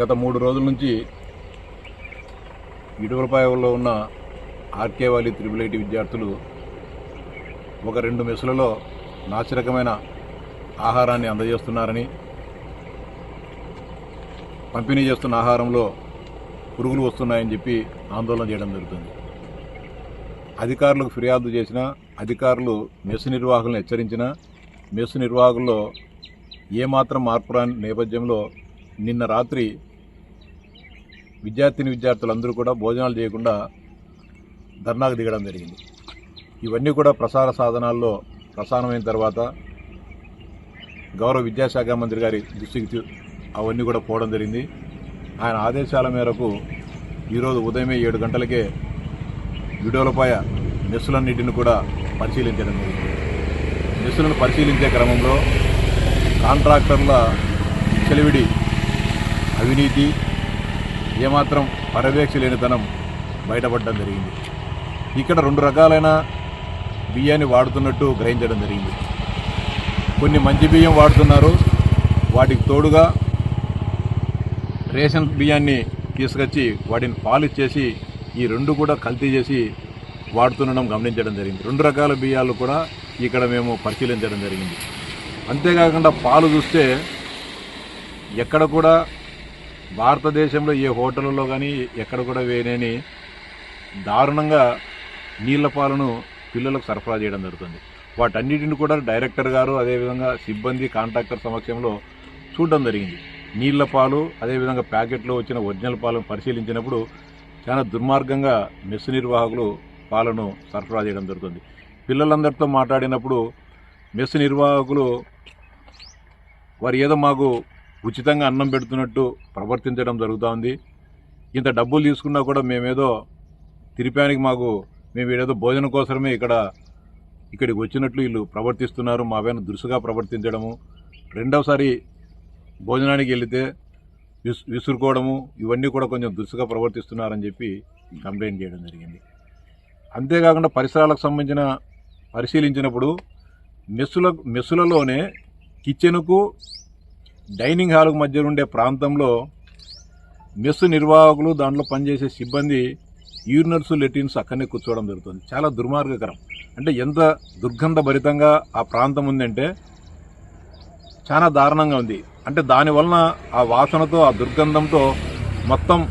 గత మూడు రోజుల నుంచి ఇడుగులపాయలో ఉన్న ఆర్కే వాలి త్రిబుల్ ఐటీ విద్యార్థులు ఒక రెండు మెస్సులలో నాసిరకమైన ఆహారాన్ని అందజేస్తున్నారని పంపిణీ చేస్తున్న ఆహారంలో పురుగులు వస్తున్నాయని చెప్పి ఆందోళన చేయడం జరుగుతుంది. అధికారులకు ఫిర్యాదు చేసిన అధికారులు మెస్సు నిర్వాహకులను హెచ్చరించిన మెస్సు నిర్వాహకుల్లో ఏమాత్రం మార్పు రాని నేపథ్యంలో నిన్న రాత్రి విద్యార్థిని విద్యార్థులందరూ కూడా భోజనాలు చేయకుండా ధర్నాకు దిగడం జరిగింది. ఇవన్నీ కూడా ప్రసార సాధనాల్లో ప్రసారమైన తర్వాత గౌరవ విద్యాశాఖ మంత్రి గారి దృష్టికి అవన్నీ కూడా పోవడం జరిగింది. ఆయన ఆదేశాల మేరకు ఈరోజు ఉదయమే ఏడు గంటలకే విడోలపాయ మెస్సులన్నిటిని కూడా పరిశీలించడం జరిగింది. మెస్సులను పరిశీలించే క్రమంలో కాంట్రాక్టర్ల చెలివిడి అవినీతి ఏమాత్రం పర్యవేక్ష లేనితనం బయటపడడం జరిగింది. ఇక్కడ రెండు రకాలైన బియ్యాన్ని వాడుతున్నట్టు గ్రహించడం జరిగింది. కొన్ని మంచి బియ్యం వాడుతున్నారు. వాటికి తోడుగా రేషన్ బియ్యాన్ని తీసుకొచ్చి వాటిని పాలిష్ చేసి ఈ రెండు కూడా కల్తీ చేసి వాడుతుండడం గమనించడం జరిగింది. రెండు రకాల బియ్యాలు కూడా ఇక్కడ మేము పరిశీలించడం జరిగింది. అంతేకాకుండా పాలు చూస్తే ఎక్కడ కూడా భారతదేశంలో ఏ హోటళ్ళలో కానీ ఎక్కడ కూడా వేయలేని దారుణంగా నీళ్ళ పాలను పిల్లలకు సరఫరా చేయడం జరుగుతుంది. వాటన్నిటిని కూడా డైరెక్టర్ గారు అదేవిధంగా సిబ్బంది కాంట్రాక్టర్ సమక్షంలో చూడడం జరిగింది. నీళ్ళ పాలు అదేవిధంగా ప్యాకెట్లో వచ్చిన ఒరిజినల్ పాలను పరిశీలించినప్పుడు చాలా దుర్మార్గంగా మెస్ నిర్వాహకులు పాలను సరఫరా చేయడం జరుగుతుంది. పిల్లలందరితో మాట్లాడినప్పుడు మెస్ నిర్వాహకులు వారు ఏదో మాకు ఉచితంగా అన్నం పెడుతున్నట్టు ప్రవర్తించడం జరుగుతోంది. ఇంత డబ్బులు తీసుకున్నా కూడా మేమేదో తిరిపానికి మాకు మేము ఏదో భోజనం కోసమే ఇక్కడ ఇక్కడికి వచ్చినట్లు వీళ్ళు ప్రవర్తిస్తున్నారు. మా పైన దురుసుగా ప్రవర్తించడము. రెండవసారి భోజనానికి వెళితే విస్ విసురుకోవడము. ఇవన్నీ కూడా కొంచెం దురుసుగా ప్రవర్తిస్తున్నారని చెప్పి కంప్లైంట్ చేయడం జరిగింది. అంతేకాకుండా పరిసరాలకు సంబంధించిన పరిశీలించినప్పుడు మెస్సుల మెస్సులలోనే కిచెన్కు డైనింగ్ హాల్కు మధ్య ఉండే ప్రాంతంలో మెస్సు నిర్వాహకులు దాంట్లో పనిచేసే సిబ్బంది యూరినర్స్ లెటిన్స్ అక్కడనే కూర్చోవడం జరుగుతుంది. చాలా దుర్మార్గకరం. అంటే ఎంత దుర్గంధ భరితంగా ఆ ప్రాంతం ఉందంటే చాలా దారుణంగా ఉంది. అంటే దానివలన ఆ వాసనతో ఆ దుర్గంధంతో మొత్తం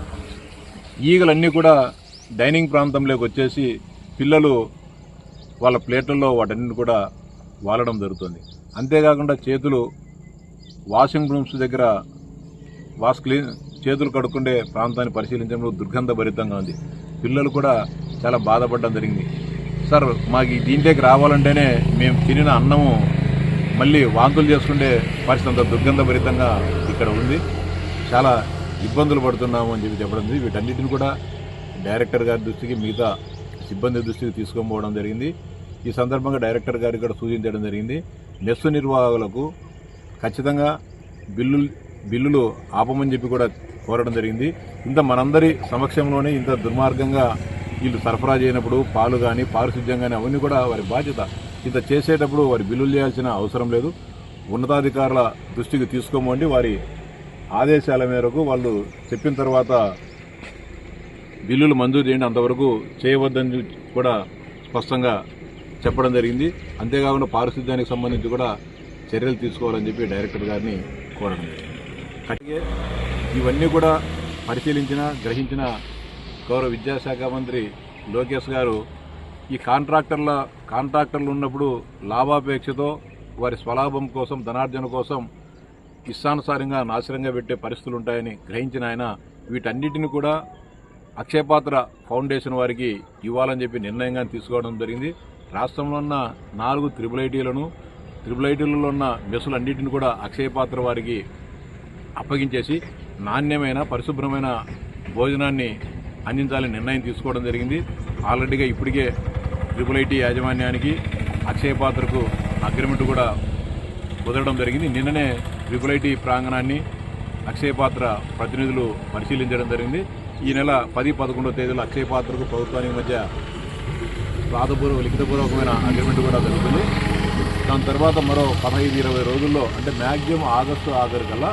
ఈగలన్నీ కూడా డైనింగ్ ప్రాంతంలోకి వచ్చేసి పిల్లలు వాళ్ళ ప్లేట్లలో వాటన్నిటిని కూడా వాలడం జరుగుతుంది. అంతేకాకుండా చేతులు వాషింగ్ రూమ్స్ దగ్గర వాష్ క్లీన్ చేతులు కడుక్కుండే ప్రాంతాన్ని పరిశీలించడంలో దుర్గంధభరితంగా ఉంది. పిల్లలు కూడా చాలా బాధపడడం జరిగింది. సార్ మాకు దీంట్లోకి రావాలంటేనే మేము తినిన అన్నము మళ్ళీ వాంతులు చేసుకుంటే పరిస్థితి అంత దుర్గంధభరితంగా ఇక్కడ ఉంది. చాలా ఇబ్బందులు పడుతున్నాము అని చెప్పి చెప్పడం జరిగింది. వీటన్నిటిని కూడా డైరెక్టర్ గారి దృష్టికి మిగతా సిబ్బంది దృష్టికి తీసుకొని పోవడం జరిగింది. ఈ సందర్భంగా డైరెక్టర్ గారికి కూడా సూచించడం జరిగింది. మెస్సు నిర్వాహకులకు ఖచ్చితంగా బిల్లులు బిల్లులు ఆపమని చెప్పి కూడా కోరడం జరిగింది. ఇంత మనందరి సమక్షంలోనే ఇంత దుర్మార్గంగా వీళ్ళు సరఫరా చేయనప్పుడు పాలు కానీ పారిశుద్ధ్యం కానీ అవన్నీ కూడా వారి బాధ్యత. ఇంత చేసేటప్పుడు వారి బిల్లులు చేయాల్సిన అవసరం లేదు. ఉన్నతాధికారుల దృష్టికి తీసుకోమండి. వారి ఆదేశాల మేరకు వాళ్ళు చెప్పిన తర్వాత బిల్లులు మంజూరు చేయండి. అంతవరకు చేయవద్దని కూడా స్పష్టంగా చెప్పడం జరిగింది. అంతేకాకుండా పారిశుద్ధ్యానికి సంబంధించి కూడా చర్యలు తీసుకోవాలని చెప్పి డైరెక్టర్ గారిని కోరడం అలాగే ఇవన్నీ కూడా పరిశీలించిన గ్రహించిన గౌరవ విద్యాశాఖ మంత్రి లోకేష్ గారు ఈ కాంట్రాక్టర్ల కాంట్రాక్టర్లు ఉన్నప్పుడు లాభాపేక్షతో వారి స్వలాభం కోసం ధనార్జన కోసం ఇష్టానుసారంగా నాశనంగా పెట్టే పరిస్థితులు ఉంటాయని గ్రహించిన ఆయన వీటన్నిటిని కూడా అక్షయపాత్ర ఫౌండేషన్ వారికి ఇవ్వాలని చెప్పి నిర్ణయంగా తీసుకోవడం జరిగింది. రాష్ట్రంలో ఉన్న నాలుగు త్రిబుల్ ఐటీలను త్రిపుల్ ఐటీలలో ఉన్న మెస్సులన్నింటిని కూడా అక్షయపాత్ర వారికి అప్పగించేసి నాణ్యమైన పరిశుభ్రమైన భోజనాన్ని అందించాలని నిర్ణయం తీసుకోవడం జరిగింది. ఆల్రెడీగా ఇప్పటికే ట్రిపుల్ ఐటీ యాజమాన్యానికి అక్షయ పాత్రకు అగ్రిమెంట్ కూడా కుదరడం జరిగింది. నిన్ననే ట్రిపుల్ ఐటీ ప్రాంగణాన్ని అక్షయ పాత్ర ప్రతినిధులు పరిశీలించడం జరిగింది. ఈ నెల పది పదకొండో తేదీలో అక్షయ పాత్రకు ప్రభుత్వానికి మధ్య రాతపూర్వ లిఖితపూర్వకమైన అగ్రిమెంట్ కూడా జరుగుతుంది. దాని తర్వాత మరో పదహైదు ఇరవై రోజుల్లో అంటే మ్యాక్సిమం ఆగస్టు ఆఖరి కల్లా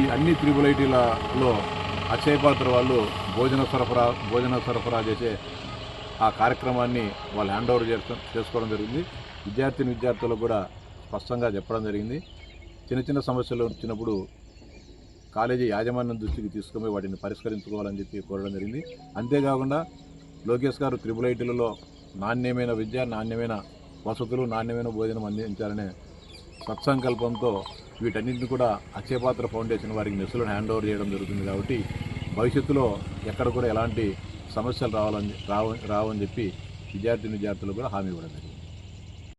ఈ అన్ని త్రిబుల్ ఐటీలలో అక్షయ పాత్ర వాళ్ళు భోజన సరఫరా భోజన సరఫరా చేసే ఆ కార్యక్రమాన్ని వాళ్ళు హ్యాండ్ ఓవర్ చేసుకోవడం జరిగింది. విద్యార్థిని విద్యార్థులకు కూడా స్పష్టంగా చెప్పడం జరిగింది. చిన్న చిన్న సమస్యలు వచ్చినప్పుడు కాలేజీ యాజమాన్యం దృష్టికి తీసుకుని వాటిని పరిష్కరించుకోవాలని చెప్పి కోరడం జరిగింది. అంతేకాకుండా లోకేష్ గారు త్రిబుల్ ఐటీలలో నాణ్యమైన విద్య నాణ్యమైన వసతులు నాణ్యమైన భోజనం అందించాలనే సత్సంకల్పంతో వీటన్నింటిని కూడా అక్షయపాత్ర ఫౌండేషన్ వారికి మెస్సులను హ్యాండ్ ఓవర్ చేయడం జరుగుతుంది కాబట్టి భవిష్యత్తులో ఎక్కడ కూడా ఎలాంటి సమస్యలు రావాలని రావ రావని చెప్పి విద్యార్థిని విద్యార్థులకు కూడా హామీ ఇవ్వడం జరిగింది.